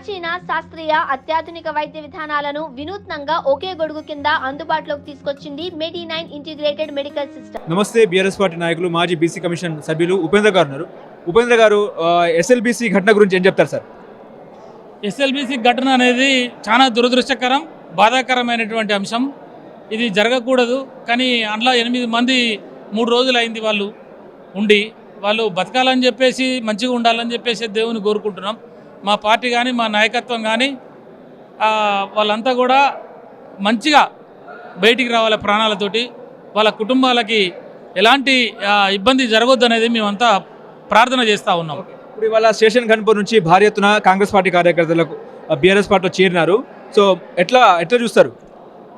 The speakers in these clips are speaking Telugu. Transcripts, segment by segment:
ప్రాచీన శాస్త్రీయ అత్యాధునిక వైద్య విధానాలను వినూత్నంగా ఒకే గొడుగు కింద అందుబాటులోకి తీసుకొచ్చింది medi nine integrated medical system. నమస్తే బీఆర్ఎస్ పార్టీ నాయకులు మాజీ బీసీ కమిషన్ సభ్యులు ఉపేంద్ర గారు ఉన్నారు. ఉపేంద్ర గారు ఎస్ఎల్బీసీ ఘటన గురించి ఏం చెప్తారు సార్? ఎస్ఎల్బిసి ఘటన అనేది చాలా దురదృష్టకరం బాధాకరమైనటువంటి అంశం. ఇది జరగకూడదు కానీ అందులో ఎనిమిది మంది మూడు రోజులు అయింది వాళ్ళు ఉండి వాళ్ళు బతకాలని చెప్పేసి మంచిగా ఉండాలని చెప్పేసి దేవుని కోరుకుంటున్నాం. మా పార్టీ కానీ మా నాయకత్వం కానీ వాళ్ళంతా కూడా మంచిగా బయటికి రావాలి ప్రాణాలతోటి వాళ్ళ కుటుంబాలకి ఎలాంటి ఇబ్బంది జరగొద్దు అనేది మేమంతా ప్రార్థన చేస్తూ ఉన్నాం. ఇప్పుడు ఇవాళ స్టేషన్ కన్పూర్ నుంచి భారీ ఎత్తున కాంగ్రెస్ పార్టీ కార్యకర్తలకు బీఆర్ఎస్ పార్టీలో చేరినారు. సో ఎట్లా ఎట్లా చూస్తారు?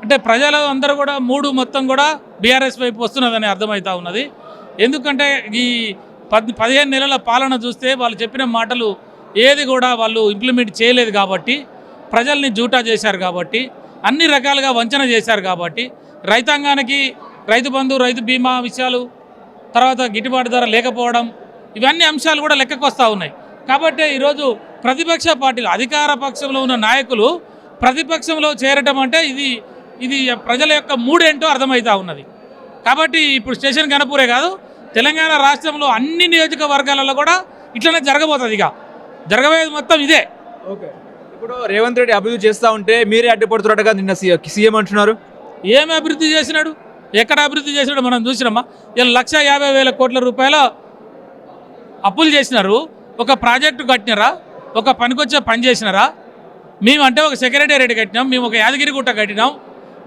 అంటే ప్రజలు అందరూ కూడా మూడు మొత్తం కూడా బీఆర్ఎస్ వైపు వస్తున్నదని అర్థమవుతా ఉన్నది. ఎందుకంటే ఈ పద్ పదిహేను నెలల పాలన చూస్తే వాళ్ళు చెప్పిన మాటలు ఏది కూడా వాళ్ళు ఇంప్లిమెంట్ చేయలేదు కాబట్టి ప్రజల్ని జూటా చేశారు కాబట్టి అన్ని రకాలుగా వంచన చేశారు కాబట్టి రైతాంగానికి రైతు బంధు రైతు బీమా విషయాలు తర్వాత గిట్టుబాటు ధర లేకపోవడం ఇవన్నీ అంశాలు కూడా లెక్కకు వస్తూ ఉన్నాయి. కాబట్టి ఈరోజు ప్రతిపక్ష పార్టీలు అధికార పక్షంలో ఉన్న నాయకులు ప్రతిపక్షంలో చేరటం అంటే ఇది ఇది ప్రజల యొక్క మూడేంటో అర్థమవుతా ఉన్నది. కాబట్టి ఇప్పుడు స్టేషన్ గణపూరే కాదు తెలంగాణ రాష్ట్రంలో అన్ని నియోజకవర్గాలలో కూడా ఇట్లనే జరగబోతుంది ఇక జరగబోయేది మొత్తం ఇదే. ఓకే. ఇప్పుడు రేవంత్ రెడ్డి అభివృద్ధి చేస్తూ ఉంటే మీరే అడ్డుపడుతున్నట్టుగా నిన్న సీఎం అంటున్నారు. ఏమి అభివృద్ధి చేసినాడు? ఎక్కడ అభివృద్ధి చేసినాడు మనం చూసినామా? ఇలా లక్ష యాభై వేల కోట్ల రూపాయల అప్పులు చేసినారు. ఒక ప్రాజెక్టు కట్టినారా? ఒక పనికొచ్చే పని చేసినారా? మేము అంటే ఒక సెక్రటేరియట్ కట్టినాం మేము ఒక యాదగిరిగుట్ట కట్టినాం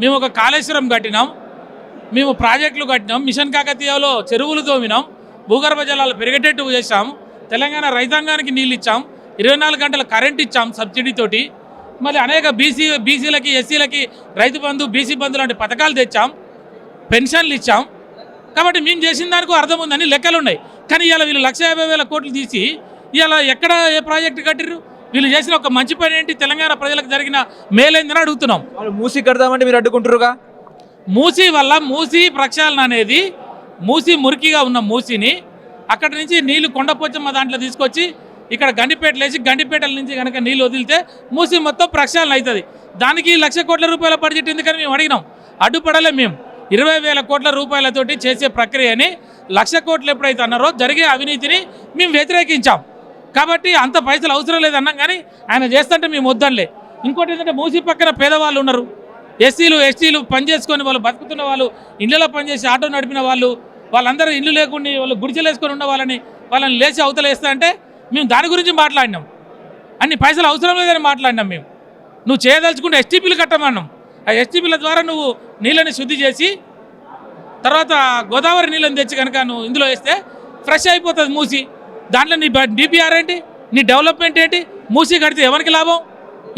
మేము ఒక కాళేశ్వరం కట్టినాం మేము ప్రాజెక్టులు కట్టినాం మిషన్ కాకతీయలో చెరువులు తోమినాం భూగర్భ జలాలు పెరిగేటట్టు చేశాం. తెలంగాణ రైతాంగానికి నీళ్ళు ఇచ్చాం. ఇరవై నాలుగు గంటల కరెంట్ ఇచ్చాం సబ్సిడీతోటి మళ్ళీ అనేక బీసీ బీసీలకి ఎస్సీలకి రైతు బంధు బీసీ బంధు లాంటి పథకాలు తెచ్చాం. పెన్షన్లు ఇచ్చాం. కాబట్టి మేము చేసిన దానికి అర్థం ఉందని లెక్కలు ఉన్నాయి. కానీ ఇవాళ వీళ్ళు లక్ష యాభై వేల కోట్లు తీసి ఇవాళ ఎక్కడ ఏ ప్రాజెక్టు కట్టిర్రు? వీళ్ళు చేసిన ఒక మంచి పని ఏంటి? తెలంగాణ ప్రజలకు జరిగిన మేలైందని అడుగుతున్నాం. వాళ్ళు మూసి కడదామంటే మీరు అడ్డుకుంటారుగా మూసీ వల్ల మూసీ ప్రక్షాళన అనేది మూసీ మురికిగా ఉన్న మూసీని అక్కడి నుంచి నీళ్ళు కొండపోచమ్మ దాంట్లో తీసుకొచ్చి ఇక్కడ గండిపేట లేచి గండిపేటల నుంచి కనుక నీళ్ళు వదిలితే మూసి మొత్తం ప్రక్షాళన అవుతుంది. దానికి లక్ష కోట్ల రూపాయల బడ్జెట్ ఎందుకని మేము అడిగినాం. అడ్డుపడలే మేము ఇరవై వేల కోట్ల రూపాయలతోటి చేసే ప్రక్రియని లక్ష కోట్లు ఎప్పుడైతే అన్నారో జరిగే అవినీతిని మేము వ్యతిరేకించాం. కాబట్టి అంత పైసలు అవసరం లేదన్నాం కానీ ఆయన చేస్తుంటే మేము వద్దనులే. ఇంకోటి ఏంటంటే మూసి పక్కన పేదవాళ్ళు ఉన్నారు. ఎస్సీలు ఎస్టీలు పని చేసుకొని వాళ్ళు బతుకుతున్న వాళ్ళు ఇండ్లలో పనిచేసి ఆటో నడిపిన వాళ్ళు వాళ్ళందరూ ఇల్లు లేకుండా వాళ్ళు గుడిచెలు వేసుకొని ఉన్న వాళ్ళని వాళ్ళని లేచి అవతల వేస్తా అంటే మేము దాని గురించి మాట్లాడినాం. అన్ని పైసలు అవసరం లేదని మాట్లాడినాం మేము. నువ్వు చేయదలుచుకుంటే ఎస్టీపీలు కట్టమన్నాం. ఆ ఎస్టీపీల ద్వారా నువ్వు నీళ్ళని శుద్ధి చేసి తర్వాత గోదావరి నీళ్ళని తెచ్చి కనుక నువ్వు ఇందులో వేస్తే ఫ్రెష్ అయిపోతుంది మూసి. దాంట్లో నీ డిపిఆర్ ఏంటి? నీ డెవలప్మెంట్ ఏంటి? మూసి కడితే ఎవరికి లాభం?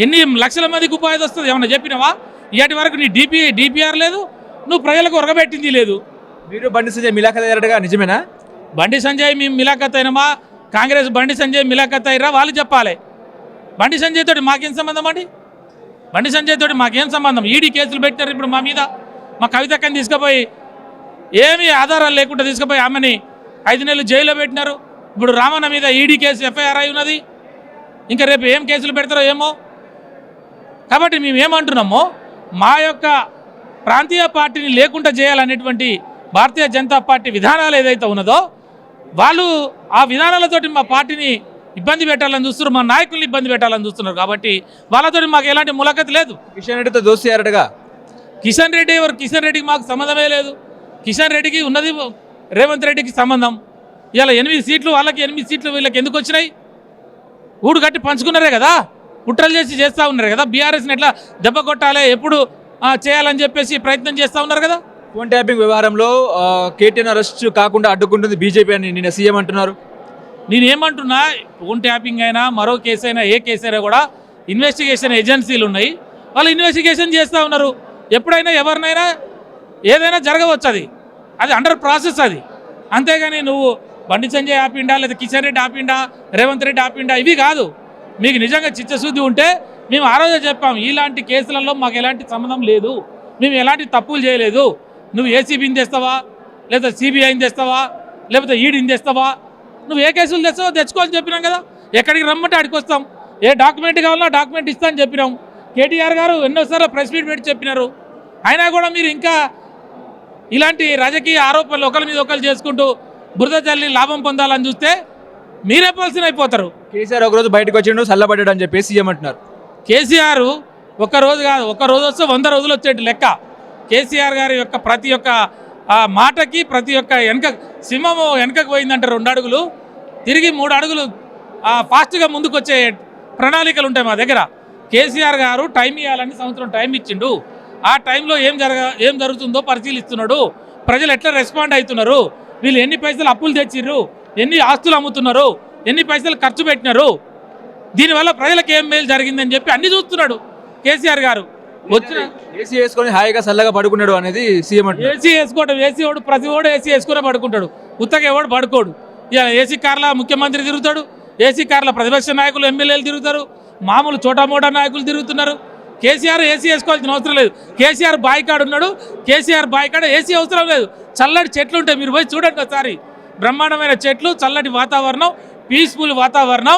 ఎన్ని లక్షల మందికి ఉపాధి వస్తుంది? ఏమన్నా చెప్పినావా? ఇలాంటి వరకు నీ డిపి డిపిఆర్ లేదు. నువ్వు ప్రజలకు ఉరగబెట్టింది లేదు. మీరు బండి సంజయ్ మిలాఖత్ అయ్యారటగా నిజమేనా? బండి సంజయ్ మేము మిలాఖత్ అయినమా? కాంగ్రెస్ బండి సంజయ్ మిలాఖత్ అయ్యారా? వాళ్ళు చెప్పాలి. బండి సంజయ్ తోటి మాకేం సంబంధం అండి? బండి సంజయ్ తోటి మాకేం సంబంధం? ఈడీ కేసులు పెట్టారు ఇప్పుడు మా మీద. మా కవితక్కని తీసుకుపోయి ఏమీ ఆధారాలు లేకుండా తీసుకుపోయి ఆమెని ఐదు నెలలు జైల్లో పెట్టినారు. ఇప్పుడు రామన్న మీద ఈడీ కేసు ఎఫ్ఐఆర్ అయి ఉన్నది. ఇంకా రేపు ఏం కేసులు పెడతారో ఏమో? కాబట్టి మేము ఏమంటున్నామో మా యొక్క ప్రాంతీయ పార్టీని లేకుండా చేయాలనేటువంటి భారతీయ జనతా పార్టీ విధానాలు ఏదైతే ఉన్నదో వాళ్ళు ఆ విధానాలతోటి మా పార్టీని ఇబ్బంది పెట్టాలని చూస్తున్నారు మా నాయకుల్ని ఇబ్బంది పెట్టాలని చూస్తున్నారు కాబట్టి వాళ్ళతోటి మాకు ఎలాంటి ములాఖత్ లేదు. కిషన్ రెడ్డితో దోస్తీ అయ్యారటగా? కిషన్ రెడ్డి ఎవరు? కిషన్ రెడ్డికి మాకు సంబంధమే లేదు. కిషన్ రెడ్డికి ఉన్నది రేవంత్ రెడ్డికి సంబంధం. ఇలా ఎనిమిది సీట్లు వాళ్ళకి ఎనిమిది సీట్లు వీళ్ళకి ఎందుకు వచ్చినాయి? ఊడు కట్టి పంచుకున్నారే కదా? కుట్రలు చేసి చేస్తూ ఉన్నారు కదా? బీఆర్ఎస్ని ఎట్లా దెబ్బ కొట్టాలి? ఎప్పుడు చేయాలని చెప్పేసి ప్రయత్నం చేస్తూ ఉన్నారు కదా? ఫోన్ ట్యాపింగ్ వ్యవహారంలో ఆ, కేటీఆర్ అరెస్ట్ కాకుండా అడ్డుకుంటుంది బీజేపీ అని నిన్న సీఎం అంటున్నారు. నేనేమంటున్నా ఫోన్ ట్యాపింగ్ అయినా మరో కేసు అయినా ఏ కేసు అయినా కూడా ఇన్వెస్టిగేషన్ ఏజెన్సీలు ఉన్నాయి. వాళ్ళు ఇన్వెస్టిగేషన్ చేస్తూ ఉన్నారు. ఎప్పుడైనా ఎవరినైనా ఏదైనా జరగవచ్చు అది. అది అండర్ ప్రాసెస్ అది. అంతేగాని నువ్వు బండి సంజయ్ ఆపిండా లేదా కిషన్ రెడ్డి ఆపిండా రేవంత్ రెడ్డి ఆపిండా ఇవి కాదు. మీకు నిజంగా చిత్తశుద్ధి ఉంటే మేము ఆ రోజే చెప్పాం ఇలాంటి కేసులలో మాకు ఎలాంటి సంబంధం లేదు. మేము ఎలాంటి తప్పులు చేయలేదు. నువ్వు ఏసీబీని తెస్తావా? లేదా సిబిఐని తెస్తావా? లేకపోతే ఈడీని తెస్తావా? నువ్వు ఏ కేసులు తెస్తావో తెచ్చుకోవాలని చెప్పినాం కదా. ఎక్కడికి రమ్మంటే అడిగి వస్తాం. ఏ డాక్యుమెంట్ కావాలన్నా డాక్యుమెంట్ ఇస్తా అని చెప్పినాం. కేటీఆర్ గారు ఎన్నోసార్లు ప్రెస్ మీట్ పెట్టి చెప్పినారు. అయినా కూడా మీరు ఇంకా ఇలాంటి రాజకీయ ఆరోపణలు ఒకరి మీద ఒకరు చేసుకుంటూ బురద చల్లి లాభం పొందాలని చూస్తే మీరే పల్సిన అయిపోతారు. కేసీఆర్ ఒక రోజు బయటకు వచ్చిండు చల్లబడ్డాడు అని చెప్పి సీఎం అంటున్నారు. కేసీఆర్ ఒక్క రోజు కాదు ఒక్క రోజు వస్తే వంద రోజులు వచ్చేటి లెక్క. కేసీఆర్ గారి యొక్క ప్రతి ఒక్క మాటకి ప్రతి ఒక్క వెనక సింహము వెనకకు పోయిందంటే రెండు అడుగులు. తిరిగి మూడు అడుగులు ఫాస్ట్గా ముందుకు వచ్చే ప్రణాళికలు ఉంటాయి మా దగ్గర. కేసీఆర్ గారు టైం ఇవ్వాలని సంవత్సరం టైం ఇచ్చిండు. ఆ టైంలో ఏం జరగ ఏం జరుగుతుందో పరిశీలిస్తున్నాడు. ప్రజలు ఎట్లా రెస్పాండ్ అవుతున్నారు? వీళ్ళు ఎన్ని పైసలు అప్పులు తెచ్చిర్రు? ఎన్ని ఆస్తులు అమ్ముతున్నారు? ఎన్ని పైసలు ఖర్చు పెట్టినారు? దీనివల్ల ప్రజలకు ఏం మేలు జరిగిందని చెప్పి అన్ని చూస్తున్నాడు కేసీఆర్ గారు. వచ్చిన ఏసీ వేసుకొని హాయిగా చల్లగా పడుకున్నాడు అనేది సీఎం అంటున్నారు. ఏసీ వేసుకోవడం ఏసీ వాడు ప్రతి వాడు ఏసీ వేసుకునే పడుకుంటాడు. ఉత్తగా ఎవడు పడుకోడు. ఇక ఏసీ కార్ల ముఖ్యమంత్రి తిరుగుతాడు ఏసీ కార్ల ప్రతిపక్ష నాయకులు ఎమ్మెల్యేలు తిరుగుతారు మామూలు చోటా మోటా నాయకులు తిరుగుతున్నారు. కేసీఆర్ ఏసీ వేసుకోవాల్సిన అవసరం లేదు. కేసీఆర్ బాయ్ కాడ ఉన్నాడు కేసీఆర్ బాయ్ కాడ ఏసీ అవసరం లేదు. చల్లటి చెట్లు ఉంటాయి మీరు పోయి చూడండి ఒకసారి. బ్రహ్మాండమైన చెట్లు చల్లటి వాతావరణం పీస్ఫుల్ వాతావరణం.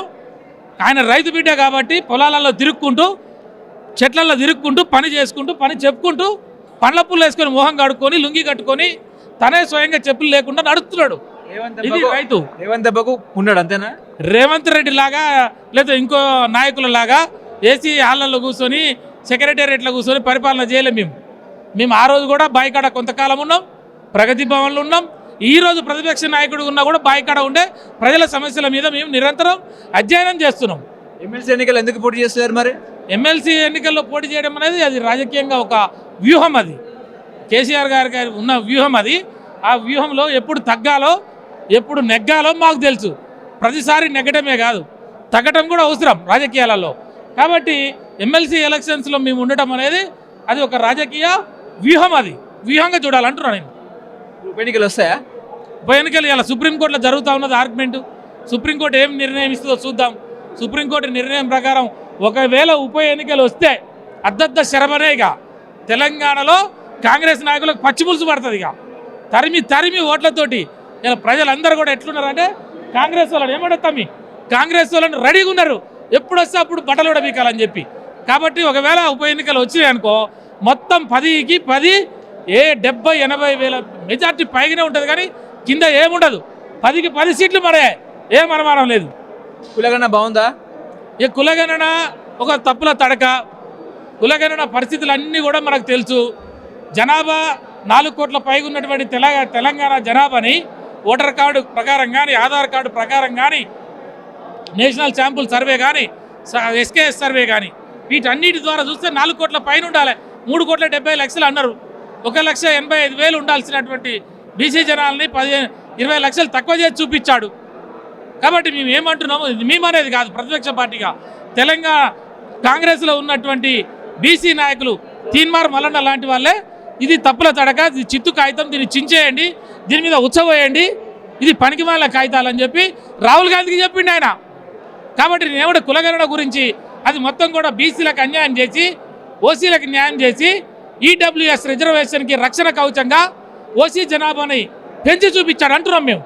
ఆయన రైతు బిడ్డ కాబట్టి పొలాలలో తిరుక్కుంటూ చెట్లలో తిరుక్కుంటూ పని చేసుకుంటూ పని చెప్పుకుంటూ పండ్ల పుల్లు వేసుకొని మొహం కడుక్కొని లుంగి కట్టుకొని తనే స్వయంగా చెప్పులు లేకుండా నడుస్తున్నాడు. ఇది రైతు. రేవంత్ దెబ్బకు ఉన్నాడు అంతేనా? రేవంత్ రెడ్డి లాగా లేదా ఇంకో నాయకుల లాగా ఏసీ హాళ్ళల్లో కూర్చొని సెక్రటేరియట్లో కూర్చొని పరిపాలన చేయలేం మేము. మేము ఆ రోజు కూడా బాయికాడ కొంతకాలం ఉన్నాం ప్రగతి భవన్లో ఉన్నాం. ఈ రోజు ప్రతిపక్ష నాయకుడు ఉన్నా కూడా బాయికాడ ఉండే ప్రజల సమస్యల మీద మేము నిరంతరం అధ్యయనం చేస్తున్నాం. ఎమ్మెల్సీ ఎన్నికలు ఎందుకు పోటీ చేస్తున్నారు మరి? ఎమ్మెల్సీ ఎన్నికల్లో పోటీ చేయడం అనేది అది రాజకీయంగా ఒక వ్యూహం అది. కేసీఆర్ గారి గారి ఉన్న వ్యూహం అది. ఆ వ్యూహంలో ఎప్పుడు తగ్గాలో ఎప్పుడు నెగ్గాలో మాకు తెలుసు. ప్రతిసారి నెగ్గటమే కాదు తగ్గటం కూడా అవసరం రాజకీయాలలో. కాబట్టి ఎమ్మెల్సీ ఎలక్షన్స్లో మేము ఉండటం అనేది అది ఒక రాజకీయ వ్యూహం అది. వ్యూహంగా చూడాలంటున్నాను నేను. ఉప ఎన్నికలు వస్తాయా? ఉప ఎన్నికలు ఇలా సుప్రీంకోర్టులో జరుగుతూ ఉన్నది ఆర్గ్యుమెంట్. సుప్రీంకోర్టు ఏం నిర్ణయం ఇస్తుందో చూద్దాం. సుప్రీంకోర్టు నిర్ణయం ప్రకారం ఒకవేళ ఉప ఎన్నికలు వస్తే అద్దద్ద శరమనే ఇక తెలంగాణలో కాంగ్రెస్ నాయకులకు పచ్చిపులుసు పడుతుంది ఇక. తరిమి తరిమి ఓట్లతోటి ఇలా ప్రజలందరూ కూడా ఎట్లున్నారంటే కాంగ్రెస్ వాళ్ళని ఏమడతామి కాంగ్రెస్ వాళ్ళని రెడీగా ఉన్నారు. ఎప్పుడు వస్తే అప్పుడు బట్టలు ఉడబీకాలని చెప్పి. కాబట్టి ఒకవేళ ఉప ఎన్నికలు వచ్చినాయి అనుకో మొత్తం పదికి పది ఏ డెబ్బై ఎనభై వేల మెజార్టీ పైగానే ఉంటుంది కానీ కింద ఏముండదు. పదికి పది సీట్లు మరే ఏం అనుమానం లేదు. కులగణన బాగుందా? ఈ కులగణన ఒక తప్పుల తడక. కులగణన పరిస్థితులు అన్నీ కూడా మనకు తెలుసు. జనాభా నాలుగు కోట్ల పైగా ఉన్నటువంటి తెలంగాణ తెలంగాణ జనాభాని ఓటర్ కార్డు ప్రకారం కానీ ఆధార్ కార్డు ప్రకారం కానీ నేషనల్ శాంపుల్ సర్వే కానీ ఎస్కేఎస్ సర్వే కానీ వీటన్నిటి ద్వారా చూస్తే నాలుగు కోట్ల పైన ఉండాలి. మూడు కోట్ల డెబ్బై లక్షలు అన్నారు. ఒక లక్ష ఎనభై ఐదు వేలు ఉండాల్సినటువంటి బీసీ జనాల్ని పదిహేను ఇరవై లక్షలు తక్కువ చేసి చూపించాడు. కాబట్టి మేము ఏమంటున్నాము ఇది మేమనేది కాదు ప్రతిపక్ష పార్టీగా. తెలంగాణ కాంగ్రెస్లో ఉన్నటువంటి బీసీ నాయకులు తీన్మార్ మల్లన్న లాంటి వాళ్ళే ఇది తప్పుల తడక ఇది చిత్తు కాగితం దీన్ని చించేయండి దీని మీద ఉచ్చవేయండి ఇది పనికి వాళ్ళ కాగితాలని చెప్పి రాహుల్ గాంధీకి చెప్పిండి ఆయన. కాబట్టి నేనేమిడ కులగణన గురించి అది మొత్తం కూడా బీసీలకు అన్యాయం చేసి ఓసీలకు న్యాయం చేసి ఈడబ్ల్యూఎస్ రిజర్వేషన్కి రక్షణ కవచంగా ఓసీ జనాభాని పెంచి చూపించాడు అంటున్నాం మేము.